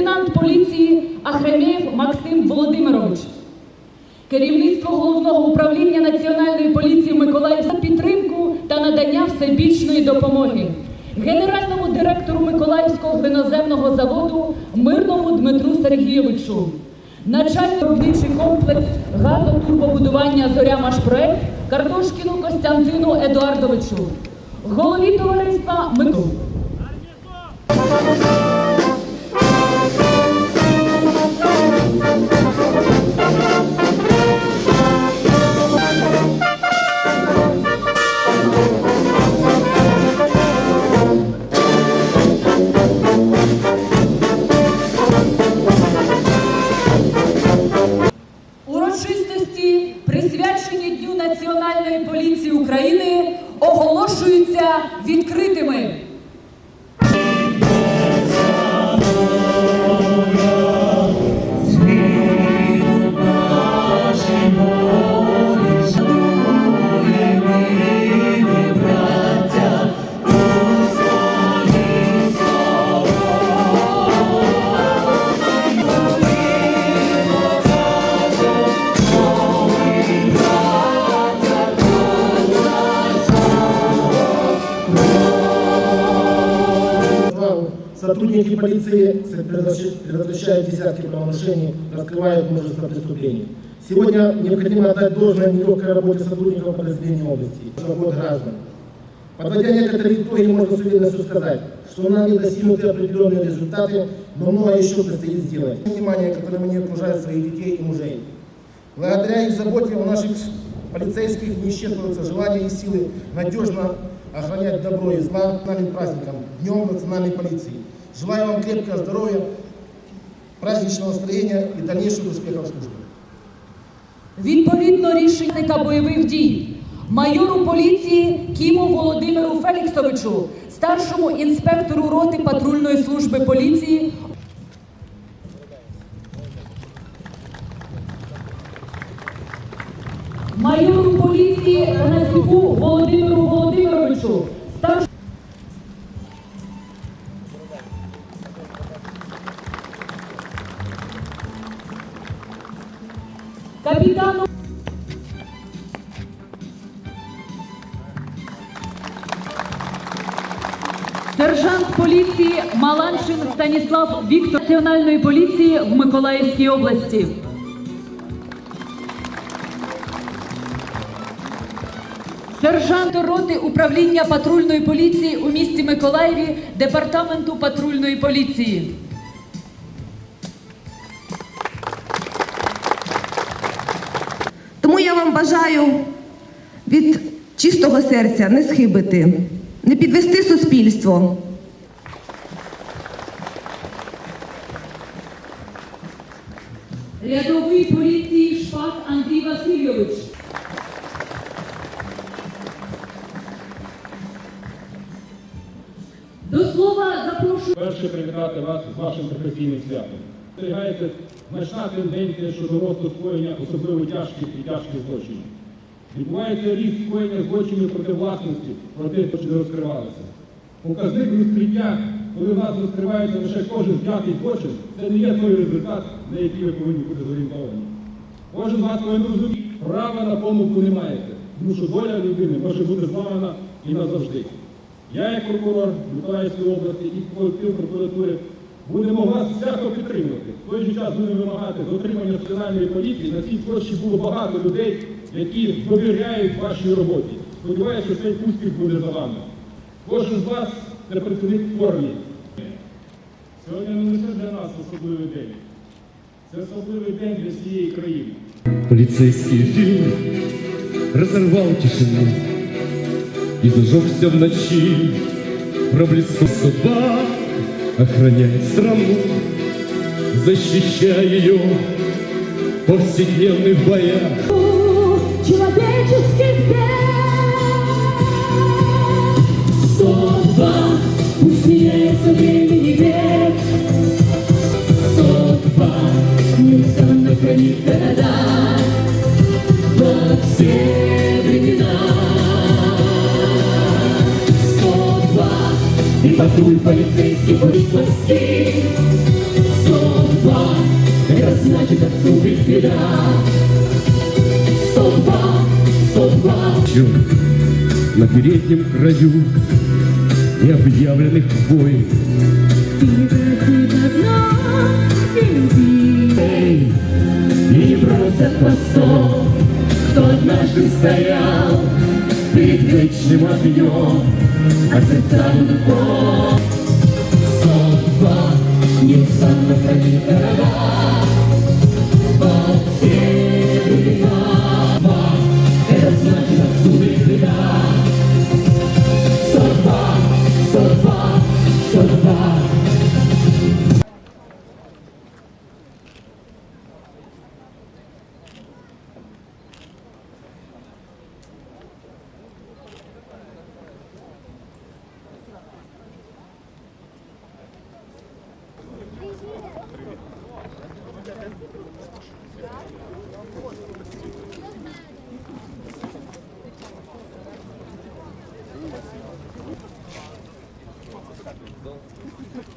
лейтенант поліції Ахремєв Максим Володимирович. Керівництво головного управління Національної поліції Миколаїв за підтримку та надання всебічної допомоги. Генеральному директору Миколаївського глиноземного заводу Мирному Дмитру Сергійовичу, начальник виробничий комплекс газотурбобудування Зоря-Машпроект Картошкіну Костянтину Едуардовичу, голові товариства Миколу. Оголошуються відкритими. Сотрудники полиции предотвращ- предотвращают десятки правонарушений, раскрывают множество преступлений. Сегодня необходимо отдать должное нелегкой работе сотрудников подразделений области, свобод граждан. Подводя некоторые итоги, можно с уверенностью сказать, что нами достигнуты определенные результаты, но многое еще предстоит сделать. Внимание, которым они окружают своих детей и мужей. Благодаря их заботе у наших полицейских не исчерпываются желания и силы надежно охранять добро и зла национальным праздником, Днем национальной полиции. Желаю вам крепкого здоровья, праздничного настроения и дальнейших успехов в службе. Відповідно рішення бойових дій майору поліції Кіму Володимиру Феліксовичу, старшому інспектору роти патрульної служби поліції. Майору поліції Танасюку Володимиру Володимировичу, Сержант поліції Маланшин Станіслав Віктор Національної поліції в Миколаївській області. Сержант роти управління патрульної поліції у місті Миколаєві департаменту патрульної поліції. Тому я вам бажаю від чистого серця не схибити, не підвести суспільство. Рядовий поліції Шпак Андрій Васильович. До слова запрошую. Перше привітати вас з вашим професійним святом. Спостерігається значна тенденція щодо росту скоєння особливо тяжких і тяжких злочинів. Відбувається ріст скоєння злочинів проти власності, проти що не розкривалися. Показник розкриття, коли в нас розкривається лише кожен п'ятий злочин, це не є той результат, на який ви повинні бути зорієнтовані. Кожен вас повинен розуміти, права на помилку не маєте, тому що доля людини може бути зламана і назавжди. Я, як прокурор Миколаївської області і колектив прокуратури, будемо вас всяко підтримувати. В той же час будемо вимагати дотримання національної поліції. На цій площі було багато людей, які довіряють вашій роботі. Сподіваюся, що цей успіх буде за вами. Кожен з вас це в формі. Сьогодні не лише для нас особливий день. Це особливий день для всієї країни. Полицейский фильм разорвал тишину И зажегся в ночи собак Охраняй страну, защищай ее. В повседневных боях. Человеческих бед 102, пусть сияется время небес. Патруль полицейских выпустил Судьба, это значит отсюда беда Судьба, судьба. Все на переднем краю необъявленных войн и не просто постов, кто однажды стоял. Перед вечным огнем, а сердца будут пол. не неустанно хранит города, по всей